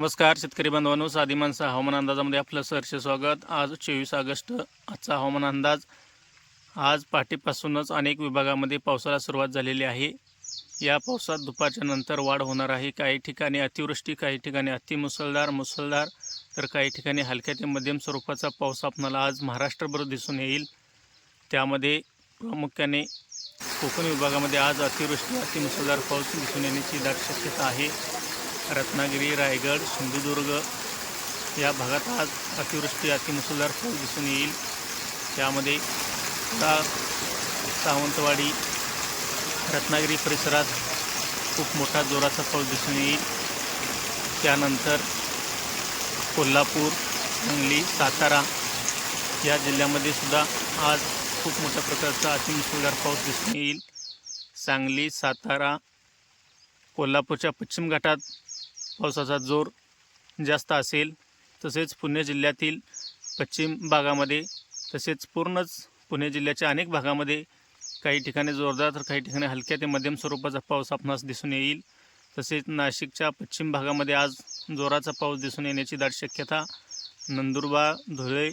नमस्कार शेतकरी बांधवांनो. साधी माणसं हवामान अंदाजामध्ये आपलं सहर्ष स्वागत. आज चोवीस ऑगस्ट आजचा हवामान अंदाज. आज पहाटेपासूनच अनेक विभागामध्ये पावसाला सुरुवात झालेली आहे. या पावसात दुपारच्या नंतर वाढ होणार आहे. काही ठिकाणी अतिवृष्टी काही ठिकाणी अतिमुसळधार मुसळधार. तर काही ठिकाणी हलक्या ते मध्यम स्वरूपाचा पाऊस आपणाला आज महाराष्ट्रभर दिसून येईल. त्यामध्ये प्रामुख्याने कोकण विभागामध्ये आज अतिवृष्टी अतिमुसळधार पाऊस दिसून येण्याची दाट शक्यता आहे. रत्नागिरी रायगड सिंधुदुर्ग या भागात आज अतिवृष्टी अतिमुसळधार पाऊस दिसून येईल. त्यामध्ये ता सावंतवाडी रत्नागिरी परिसरात खूप मोठा जोराचा पाऊस दिसून येईल. त्यानंतर कोल्हापूर सांगली सातारा या जिल्ह्यामध्ये सुद्धा आज खूप मोठ्या प्रकारचा अतिमुसळधार पाऊस दिसून येईल. सांगली सातारा कोल्हापूरच्या पश्चिम घाटात पावसाचा जोर जास्त असेल तसेच पुणे जिल्ह्यातील पश्चिम भागामध्ये तसेच पूर्णच पुणे जिल्ह्याच्या अनेक भागामध्ये काही ठिकाणी जोरदार तर काही ठिकाणी हलक्या ते मध्यम स्वरूपाचा पाऊस आपणास दिसून येईल. तसेच नाशिकच्या पश्चिम भागामध्ये आज जोराचा पाऊस दिसून येण्याची दाट शक्यता नंदुरबार धुळे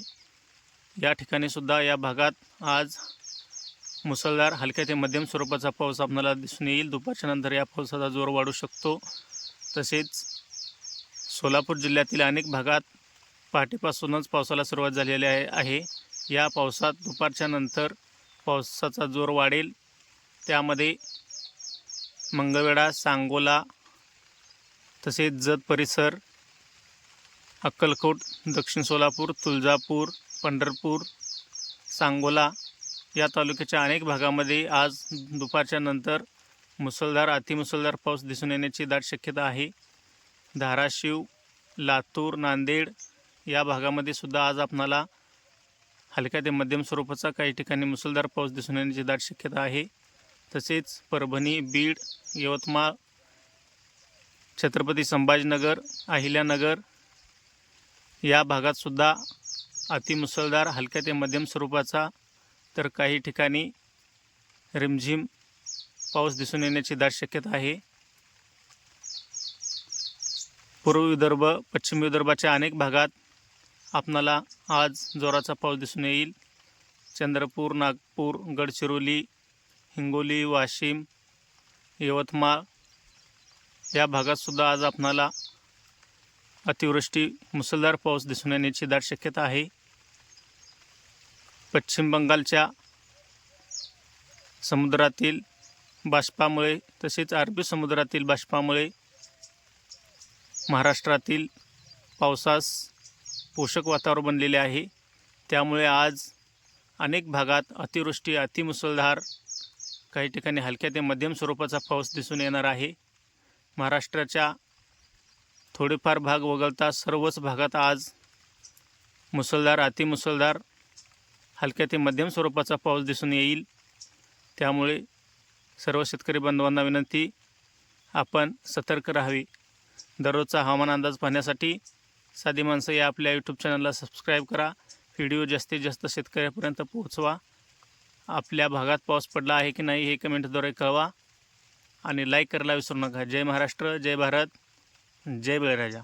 या ठिकाणीसुद्धा या भागात आज मुसळधार हलक्या ते मध्यम स्वरूपाचा पाऊस आपणाला दिसून येईल. दुपारच्या नंतर या पावसाचा जोर वाढू शकतो. तसेच सोलापूर जिल्ह्यातील अनेक भागात पहाटेपासूनच पावसाला सुरुवात झालेली आहे आहे. या पावसात दुपारच्या नंतर पावसाचा जोर वाढेल. त्यामध्ये मंगळवेढा सांगोला तसेच जत परिसर अक्कलकोट दक्षिण सोलापूर तुळजापूर पंढरपूर सांगोला या तालुक्याच्या अनेक भागामध्ये आज दुपारच्या नंतर मुसळधार अतिमुसळधार पाऊस दिसून येण्याची दाट शक्यता आहे. धाराशिव लातूर नांदेड या भागामध्ये सुद्धा आज आपणाला हलक्या ते मध्यम स्वरूपाचा काही ठिकाणी मुसळधार पाऊस दिसून येण्याची दाट शक्यता आहे. तसेच परभणी बीड यवतमाळ छत्रपती संभाजीनगर अहिल्यानगर या भागात सुद्धा अतिमुसळधार हलक्या ते मध्यम स्वरूपाचा तर काही ठिकाणी रिमझिम पाऊस दिसून येण्याची दाट शक्यता आहे. पूर्व विदर्भ पश्चिम विदर्भाच्या अनेक भागात आपणाला आज जोराचा पाऊस दिसून येईल. चंद्रपूर नागपूर गडचिरोली हिंगोली वाशिम यवतमाळ या भागातसुद्धा आज आपणाला अतिवृष्टी मुसळधार पाऊस दिसून येण्याची दाट शक्यता आहे. पश्चिम बंगालच्या समुद्रातील बाष्पामुळे तसेच अरबी समुद्रातील बाष्पामुळे महाराष्ट्रातील पावसास पोषक वातावरण बनलेले आहे. त्यामुळे आज अनेक भागात अतिवृष्टी अतिमुसळधार काही ठिकाणी हलक्या ते मध्यम स्वरूपाचा पाऊस दिसून येणार आहे. महाराष्ट्राच्या थोडेफार भाग वगळता सर्वच भागात आज मुसळधार अतिमुसळधार हलक्या ते मध्यम स्वरूपाचा पाऊस दिसून येईल. त्यामुळे सर्व शेतकरी बांधवांना विनंती आपण सतर्क राहावी. दररोजचा हवामान अंदाज पाहण्यासाठी साधी माणसं या आपल्या यूट्यूब चॅनलला सबस्क्राईब करा. व्हिडिओ जास्तीत जास्त शेतकऱ्यापर्यंत पोहोचवा. आपल्या भागात पाऊस पडला आहे की नाही हे कमेंटद्वारे कळवा. आणि लाईक करायला विसरू नका. जय महाराष्ट्र जय भारत जय बळीराजा.